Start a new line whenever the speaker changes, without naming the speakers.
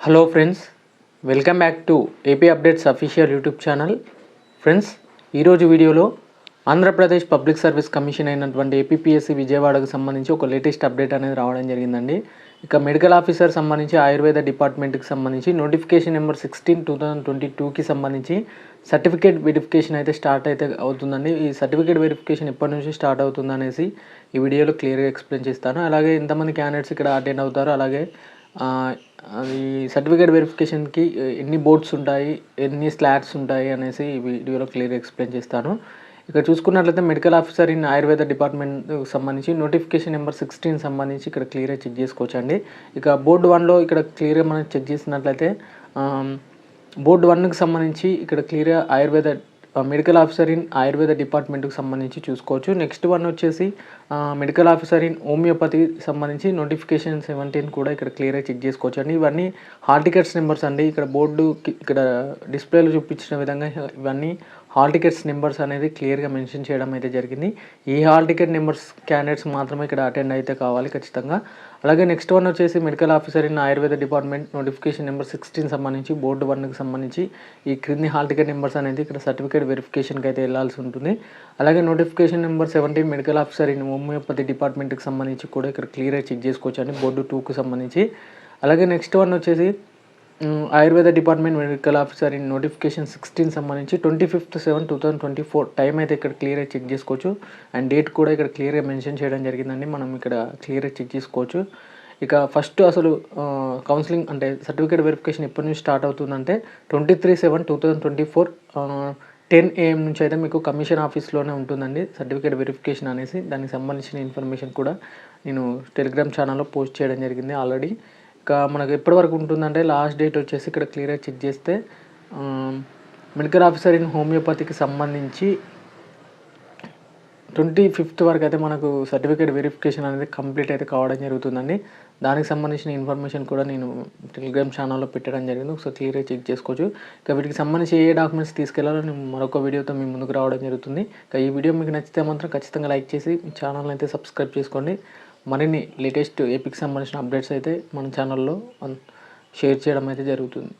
Hello friends welcome back to AP updates official YouTube channel friends ఈరోజు వీడియోలో Andhra Pradesh public service commission అయినటువంటి APPSC విజయవాడకు సంబంధించి ఒక లేటెస్ట్ అప్డేట్ అనేది రావడం జరిగిందండి. ఇక మెడికల్ ఆఫీసర్ సంబంధించి ఆయుర్వేద డిపార్ట్మెంట్కి సంబంధించి notification number sixteen two thousand twenty టూకి సంబంధించి సర్టిఫికేట్ వెరిఫికేషన్ అయితే స్టార్ట్ అయితే అవుతుందండి. ఈ సర్టిఫికేట్ వెరిఫికేషన్ ఎప్పటి నుంచి స్టార్ట్ అవుతుందనేసి ఈ వీడియోలో క్లియర్గా ఎక్స్ప్లెయిన్ చేస్తాను. అలాగే ఎంతమంది క్యాండిడేట్స్ ఇక్కడ అటెండ్ అవుతారు. అలాగే అది సర్టిఫికేట్ వెరిఫికేషన్కి ఎన్ని బోర్డ్స్ ఉంటాయి ఎన్ని స్లాట్స్ ఉంటాయి అనేసి వీడియోలో క్లియర్ ఎక్స్ప్లెయిన్ చేస్తాను. ఇక్కడ చూసుకున్నట్లయితే medical officer in Ayurveda department సంబంధించి నోటిఫికేషన్ నెంబర్ సిక్స్టీన్ సంబంధించి ఇక్కడ క్లియర్గా చెక్ చేసుకోవచ్చండి. ఇక బోర్డు వన్లో ఇక్కడ క్లియర్గా మనం చెక్ చేసినట్లయితే బోర్డు వన్కి సంబంధించి ఇక్కడ క్లియర్గా Ayurveda medical officer in Ayurveda డిపార్ట్మెంట్కి సంబంధించి చూసుకోవచ్చు. నెక్స్ట్ వన్ వచ్చేసి మెడికల్ ఆఫీసర్ ఇన్ హోమియోపతి సంబంధించి నోటిఫికేషన్ సెవెంటీన్ కూడా ఇక్కడ క్లియర్గా చెక్ చేసుకోవచ్చు అండి ఇవన్నీ హాల్ టికెట్స్ నెంబర్స్ అండి. ఇక్కడ బోర్డు ఇక్కడ డిస్ప్లేలో చూపించిన విధంగా ఇవన్నీ హాల్ టికెట్స్ నెంబర్స్ అనేది క్లియర్గా మెన్షన్ చేయడం అయితే జరిగింది. ఈ హాల్ టికెట్ నెంబర్స్ క్యాండిడేట్స్ మాత్రమే ఇక్కడ అటెండ్ అయితే కావాలి ఖచ్చితంగా. అలాగే నెక్స్ట్ వన్ వచ్చేసి medical officer in Ayurveda department notification number sixteen సంబంధించి బోర్డు వన్కి సంబంధించి ఈ క్రింది హాల్ టికెట్ నెంబర్స్ అనేది ఇక్కడ సర్టిఫికేట్ వెరిఫికేషన్కి అయితే వెళ్ళాల్సి ఉంటుంది. అలాగే notification number seventeen medical officer in homeopathy డిపార్ట్మెంట్కి సంబంధించి కూడా ఇక్కడ క్లియర్గా చెక్ చేసుకోవచ్చు అండి బోర్డు టూకి సంబంధించి. అలాగే నెక్స్ట్ వన్ వచ్చేసి Ayurveda department medical officer in notification sixteen సంబంధించి twenty fifth seven two thousand twenty four time అయితే ఇక్కడ క్లియర్గా చెక్ చేసుకోవచ్చు. అండ్ డేట్ కూడా ఇక్కడ క్లియర్గా మెన్షన్ చేయడం జరిగిందండి. మనం ఇక్కడ క్లియర్గా చెక్ చేసుకోవచ్చు. ఇక ఫస్ట్ అసలు కౌన్సిలింగ్ అంటే సర్టిఫికేట్ వెరిఫికేషన్ ఎప్పటి నుంచి స్టార్ట్ అవుతుందంటే twenty three seven two thousand twenty four ten AM నుంచి అయితే మీకు కమిషన్ ఆఫీస్లోనే ఉంటుందండి సర్టిఫికేట్ వెరిఫికేషన్ అనేసి. దానికి సంబంధించిన ఇన్ఫర్మేషన్ కూడా నేను టెలిగ్రామ్ ఛానల్లో పోస్ట్ చేయడం జరిగింది ఆల్రెడీ ఇంకా మనకు ఎప్పటి వరకు ఉంటుందంటే లాస్ట్ డేట్ వచ్చేసి ఇక్కడ క్లియర్గా చెక్ చేస్తే మెడికల్ ఆఫీసర్ ఇన్ హోమియోపతికి సంబంధించి ట్వంటీ ఫిఫ్త్ వరకు అయితే మనకు సర్టిఫికేట్ వెరిఫికేషన్ అనేది కంప్లీట్ అయితే కావడం జరుగుతుందండి. దానికి సంబంధించిన ఇన్ఫర్మేషన్ కూడా నేను టెలిగ్రామ్ ఛానల్లో పెట్టడం జరిగింది. ఒకసారి క్లియర్గా చెక్ చేసుకోవచ్చు. ఇక వీటికి సంబంధించి ఏ డాక్యుమెంట్స్ తీసుకెళ్ళాలో నేను మరొక వీడియోతో మీ ముందుకు రావడం జరుగుతుంది. ఇక ఈ వీడియో మీకు నచ్చితే మాత్రం ఖచ్చితంగా లైక్ చేసి మీ ఛానల్ అయితే సబ్స్క్రైబ్ చేసుకోండి. మరిన్ని లేటెస్ట్ ఏపీకి సంబంధించిన అప్డేట్స్ అయితే మన ఛానల్లో షేర్ చేయడం అయితే జరుగుతుంది.